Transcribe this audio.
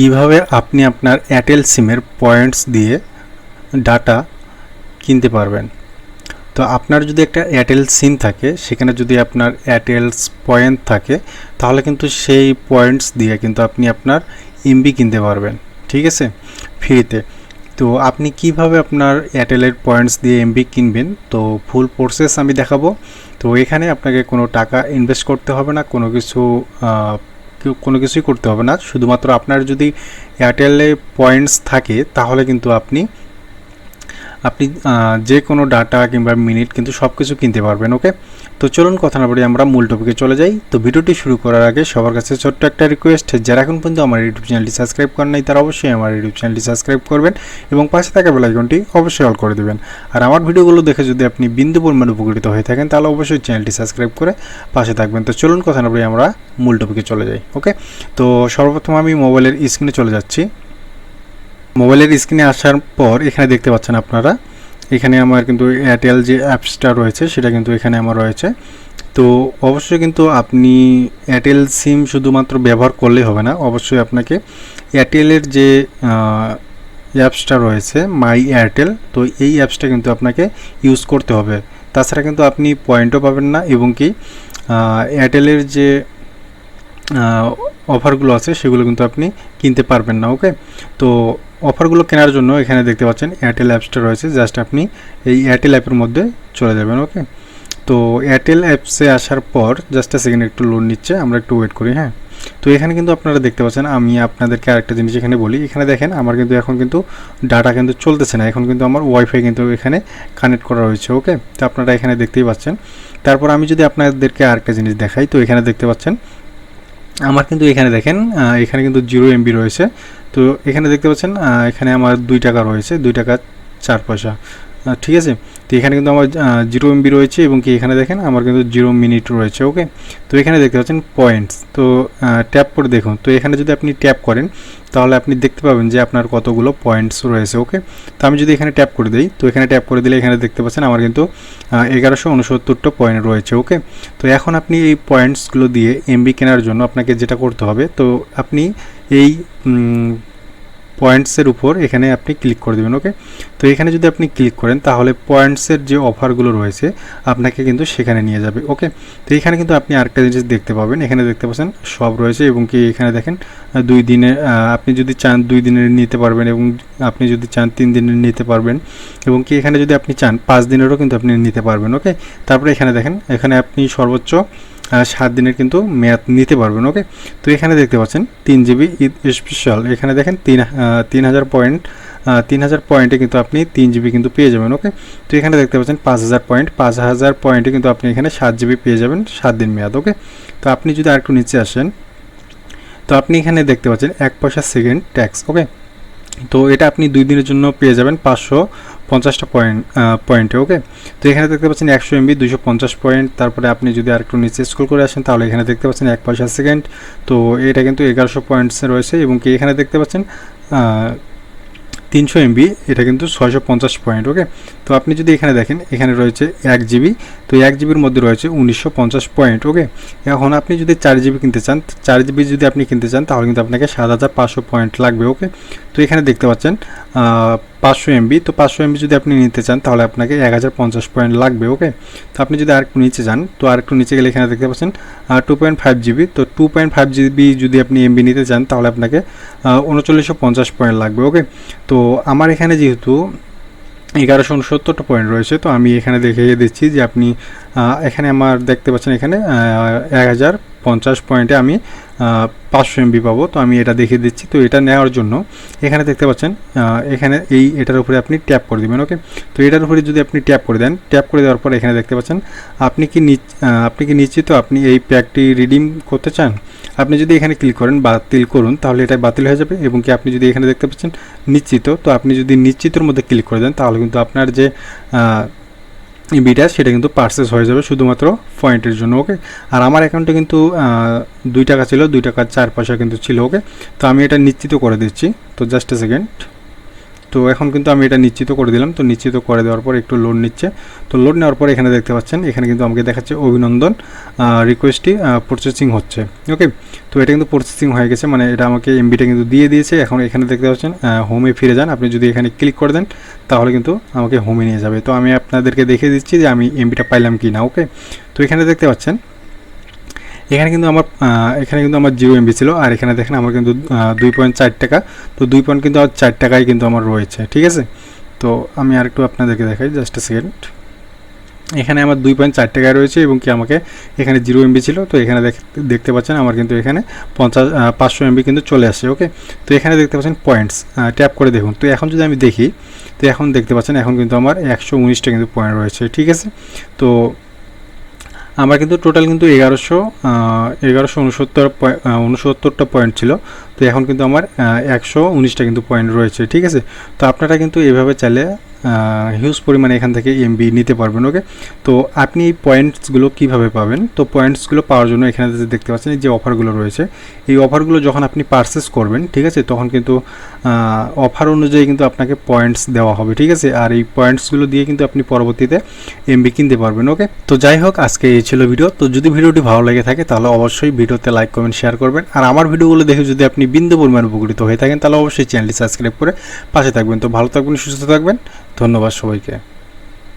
কীভাবে আপনি আপনার এয়ারটেল সিমের পয়েন্টস দিয়ে ডাটা কিনতে পারবেন? তো আপনার যদি একটা এয়ারটেল সিম থাকে, সেখানে যদি আপনার এয়ারটেলস পয়েন্ট থাকে, তাহলে কিন্তু সেই পয়েন্টস দিয়ে কিন্তু আপনি আপনার এমবি কিনতে পারবেন। ঠিক আছে? ফ্রিতে। তো আপনি কীভাবে আপনার এয়ারটেলের পয়েন্টস দিয়ে এমবি কিনবেন? তো ফুল প্রসেস আমি দেখাবো। তো এখানে আপনাকে কোনো টাকা ইনভেস্ট করতে হবে না, কোনো কিছু কোনো কিছুই করতে হবে না। শুধুমাত্র আপনার যদি এয়ারটেলে পয়েন্টস থাকে তাহলে কিন্তু আপনি আপনি যে কোনো ডাটা কিংবা মিনিট কিন্তু সব কিছু কিনতে পারবেন ওকে তো চলুন কথা না বলে আমরা মূল টপিকে চলে যাই। তো ভিডিওটি শুরু করার আগে সবার কাছে ছোট্ট একটা রিকোয়েস্ট যারা এখন পর্যন্ত আমার ইউটিউব চ্যানেলটি সাবস্ক্রাইব করেন নাই, তারা অবশ্যই আমার ইউটিউব চ্যানেলটি সাবস্ক্রাইব করবেন এবং পাশে থাকা বেলাইকনটি অবশ্যই অল করে দেবেন। আর আমার ভিডিওগুলো দেখে যদি আপনি বিন্দু পরিমাণ উপকৃত হয়ে থাকেন, তাহলে অবশ্যই চ্যানেলটি সাবস্ক্রাইব করে পাশে থাকবেন। তো চলুন কথা না বলে আমরা মূল টপিকে চলে যাই ওকে তো সর্বপ্রথম আমি মোবাইলের স্ক্রিনে চলে যাচ্ছি। মোবাইলের স্ক্রিনে আসার পর এখানে দেখতে পাচ্ছেন আপনারা। এখানে আমার কিন্তু এয়ারটেল যে অ্যাপসটা রয়েছে, সেটা কিন্তু এখানে আমার রয়েছে। তো অবশ্যই কিন্তু আপনি এয়ারটেল সিম শুধুমাত্র ব্যবহার করলেই হবে না, অবশ্যই আপনাকে এয়ারটেলের যে অ্যাপসটা রয়েছে মাই এয়ারটেল তো এই অ্যাপসটা কিন্তু আপনাকে ইউজ করতে হবে। তাছাড়া কিন্তু আপনি পয়েন্টও পাবেন না এবং কি এয়ারটেলের যে অফারগুলো আছে, সেগুলো কিন্তু আপনি কিনতে পারবেন না ওকে তো অফারগুলো কেনার জন্য এখানে দেখতে পাচ্ছেন এয়ারটেল অ্যাপসটা রয়েছে। জাস্ট আপনি এই এয়ারটেল অ্যাপের মধ্যে চলে যাবেন ওকে তো এয়ারটেল অ্যাপসে আসার পর জাস্ট সেকেন্ড একটু লোন নিচ্ছে, আমরা একটু ওয়েট করি হ্যাঁ? তো এখানে কিন্তু আপনারা দেখতে পাচ্ছেন, আমি আপনাদেরকে আরেকটা জিনিস এখানে বলি। এখানে দেখেন, আমার কিন্তু এখন কিন্তু ডাটা কিন্তু চলতেছে না। এখন কিন্তু আমার ওয়াইফাই কিন্তু এখানে কানেক্ট করা রয়েছে ওকে তো আপনারা এখানে দেখতেই পাচ্ছেন। তারপর আমি যদি আপনাদেরকে আরেকটা জিনিস দেখাই, তো এখানে দেখতে পাচ্ছেন আমার কিন্তু এখানে দেখেন এখানে কিন্তু জিরো এমবি রয়েছে। তো এখানে দেখতে পাচ্ছেন এখানে আমার দুই টাকা রয়েছে, দুই টাকা চার পয়সা। ঠিক আছে? তো এখানে কিন্তু আমার জিরো এমবি রয়েছে এবং কি এখানে দেখেন আমার কিন্তু জিরো মিনিট রয়েছে ওকে তো এখানে দেখতে পাচ্ছেন পয়েন্টস তো ট্যাপ করে দেখুন। তো এখানে যদি আপনি ট্যাপ করেন, তাহলে আপনি দেখতে পাবেন যে আপনার কতগুলো পয়েন্টস রয়েছে ওকে তো আমি যদি এখানে ট্যাপ করে দিই, তো এখানে ট্যাপ করে দিলে এখানে দেখতে পাচ্ছেন আমার কিন্তু এগারোশো উনসত্তরটা পয়েন্ট রয়েছে ওকে তো এখন আপনি এই পয়েন্টসগুলো দিয়ে এমবি কেনার জন্য আপনাকে যেটা করতে হবে, তো আপনি এই পয়েন্টসের উপর এখানে আপনি ক্লিক করে দেবেন ওকে তো এখানে যদি আপনি ক্লিক করেন, তাহলে পয়েন্টসের যে অফারগুলো রয়েছে, আপনাকে কিন্তু সেখানে নিয়ে যাবে ওকে তো এখানে কিন্তু আপনি আরেকটা জিনিস দেখতে পাবেন, এখানে দেখতে পাচ্ছেন সব রয়েছে এবং কি এখানে দেখেন দুই দিনে আপনি যদি চান দুই দিনের নিতে পারবেন এবং আপনি যদি চান তিন দিনের নিতে পারবেন এবং কি এখানে যদি আপনি চান, পাঁচ দিনেরও কিন্তু আপনি নিতে পারবেন ওকে তারপরে এখানে দেখেন, এখানে আপনি সর্বোচ্চ সাত দিনের কিন্তু মেয়াদ নিতে পারবেন ওকে তো এখানে দেখতে পাচ্ছেন, তিন জিবি স্পেশাল এখানে দেখেন, তিন তিন হাজার পয়েন্ট তিন হাজার পয়েন্টে কিন্তু আপনি তিন জিবি কিন্তু পেয়ে যাবেন ওকে তো এখানে দেখতে পাচ্ছেন, পাঁচ হাজার পয়েন্ট পাঁচ হাজার পয়েন্টে কিন্তু আপনি এখানে সাত জিবি পেয়ে যাবেন, সাত দিন মেয়াদ ওকে তো আপনি যদি আরেকটু নিচে আসেন, তো আপনি এখানে দেখতে পাচ্ছেন, এক পয়সা সেকেন্ড ট্যাক্স ওকে তো এটা আপনি দুই দিনের জন্য পেয়ে যাবেন পাঁচশো পঞ্চাশটা পয়েন্ট পয়েন্টে ওকে তো এখানে দেখতে পাচ্ছেন একশো এমবি দুশো পঞ্চাশ পয়েন্ট তারপরে আপনি যদি আরেকটু নিচে স্কুল করে আসেন, তাহলে এখানে দেখতে পাচ্ছেন এক পয়সা সেকেন্ড তো এটা কিন্তু এগারোশো পয়েন্টসে রয়েছে এবং কি এখানে দেখতে পাচ্ছেন তিনশো এমবি এটা কিন্তু ছয়শো পঞ্চাশ পয়েন্ট ওকে তো আপনি যদি এখানে দেখেন, এখানে রয়েছে এক জিবি তো এক জিবির মধ্যে রয়েছে উনিশশো পঞ্চাশ পয়েন্ট ওকে এখন আপনি যদি চার জিবি কিনতে চান, চার জিবি যদি আপনি কিনতে চান, তাহলে কিন্তু আপনাকে সাত হাজার পাঁচশো পয়েন্ট লাগবে ওকে তো এখানে দেখতে পাচ্ছেন পাঁচশো এমবি তো পাঁচশো এমবি যদি আপনি নিতে চান, তাহলে আপনাকে এক হাজার পঞ্চাশ পয়েন্ট লাগবে ওকে তো আপনি যদি আরেকটু নিচে যান, তো আরেকটু নিচে গেলে এখানে দেখতে পাচ্ছেন টু পয়েন্ট ফাইভ জিবি তো টু পয়েন্ট ফাইভ জিবি যদি আপনি এমবি নিতে চান, তাহলে আপনাকে উনচল্লিশশো পঞ্চাশ পয়েন্ট লাগবে ওকে তো আমার এখানে যেহেতু এগারোশো উনসত্তরটা পয়েন্ট রয়েছে, তো আমি এখানে দেখে দিচ্ছি যে আপনি এখানে আমার দেখতে পাচ্ছেন এখানে এক হাজার পঞ্চাশ পয়েন্টে আমি পাঁচশো এমবি পাবো। তো আমি এটা দেখিয়ে দিচ্ছি। তো এটা নেওয়ার জন্য এখানে দেখতে পাচ্ছেন এখানে এই এটার উপরে আপনি ট্যাপ করে দেবেন ওকে তো এটার উপরে যদি আপনি ট্যাপ করে দেন, ট্যাপ করে দেওয়ার পর এখানে দেখতে পাচ্ছেন, আপনি কি আপনি কি নিশ্চিত আপনি এই প্যাকটি রিডিম করতে চান? আপনি যদি এখানে ক্লিক করেন, বাতিল করুন, তাহলে এটা বাতিল হয়ে যাবে এবং কি আপনি যদি এখানে দেখতে পাচ্ছেন নিশ্চিত, তো আপনি যদি নিশ্চিতর মধ্যে ক্লিক করে দেন, তাহলে কিন্তু আপনার যে বিটা, সেটা কিন্তু পার্সেস হয়ে যাবে শুধুমাত্র পয়েন্টের জন্য ওকে আর আমার অ্যাকাউন্টে কিন্তু দুই টাকা ছিল, দুই টাকার চার পয়সা কিন্তু ছিল ওকে তো আমি এটা নিশ্চিত করে দিচ্ছি। তো জাস্ট এ সেকেন্ড তো এখন কিন্তু আমি এটা নিশ্চিত করে দিলাম। তো নিশ্চিত করে দেওয়ার পর একটু লোড নিচ্ছে। তো লোড নেওয়ার পর এখানে দেখতে পাচ্ছেন, এখানে কিন্তু আমাকে দেখাচ্ছে অভিনন্দন রিকোয়েস্টটি প্রসেসিং হচ্ছে। ওকে তো এটা কিন্তু প্রসেসিং হয়ে গেছে মানে এটা আমাকে এমবিটা কিন্তু দিয়ে দিয়েছে। এখন এখানে দেখতে পাচ্ছেন হোমে ফিরে যান। আপনি যদি এখানে ক্লিক করে দেন, তাহলে কিন্তু আমাকে হোমে নিয়ে যাবে। তো আমি আপনাদেরকে দেখিয়ে দিচ্ছি যে আমি এমবিটা পাইলাম কি না ওকে তো এখানে দেখতে পাচ্ছেন এখানে কিন্তু আমার এখানে কিন্তু আমার জিরো এমবি ছিল, আর এখানে দেখেন আমার কিন্তু দুই পয়েন্ট চার টাকা। তো দুই পয়েন্ট কিন্তু আর চার টাকায় কিন্তু আমার রয়েছে, ঠিক আছে? তো আমি আরেকটু আপনাদেরকে দেখাই জাস্ট এ সেকেন্ড এখানে আমার দুই পয়েন্ট চার টাকায় রয়েছে এবং কি আমাকে এখানে জিরো এমবি ছিল, তো এখানে দেখতে পাচ্ছেন আমার কিন্তু এখানে পঞ্চাশ পাঁচশো এমবি কিন্তু চলে আসে, ওকে? তো এখানে দেখতে পাচ্ছেন পয়েন্টস ট্যাপ করে দেখুন। তো এখন যদি আমি দেখি, তো এখন দেখতে পাচ্ছেন, এখন কিন্তু আমার একশো উনিশটা কিন্তু পয়েন্ট রয়েছে, ঠিক আছে? তো আমার কিন্তু টোটাল কিন্তু এগারোশো এগারোশো উনসত্তর উনসত্তরটা পয়েন্ট ছিল। তো এখন কিন্তু আমার একশো উনিশটা কিন্তু পয়েন্ট রয়েছে, ঠিক আছে? তো আপনারা কিন্তু এভাবে চাইলে হিউজ পরিমাণে এখান থেকে এমবি নিতে পারবেন ওকে তো আপনি এই পয়েন্টসগুলো কীভাবে পাবেন? তো পয়েন্টসগুলো পাওয়ার জন্য এখানে দেখতে পাচ্ছেন যে অফারগুলো রয়েছে, এই অফারগুলো যখন আপনি পারচেস করবেন, ঠিক আছে? তখন কিন্তু অফার অনুযায়ী কিন্তু আপনাকে পয়েন্টস দেওয়া হবে, ঠিক আছে? আর এই পয়েন্টসগুলো দিয়ে কিন্তু আপনি পরবর্তীতে এমবি কিনতে পারবেন ওকে তো যাই হোক, আজকে এই ছিল ভিডিও। তো যদি ভিডিওটি ভালো লেগে থাকে, তাহলে অবশ্যই ভিডিওতে লাইক কমেন্ট শেয়ার করবেন। আর আমার ভিডিওগুলো দেখে যদি আপনি বিন্দু পরিমাণ উপকৃত হয়ে থাকেন, তাহলে অবশ্যই চ্যানেলটি সাবস্ক্রাইব করে পাশে থাকবেন। তো ভালো থাকবেন, সুস্থ থাকবেন। ধন্যবাদ সবাইকে।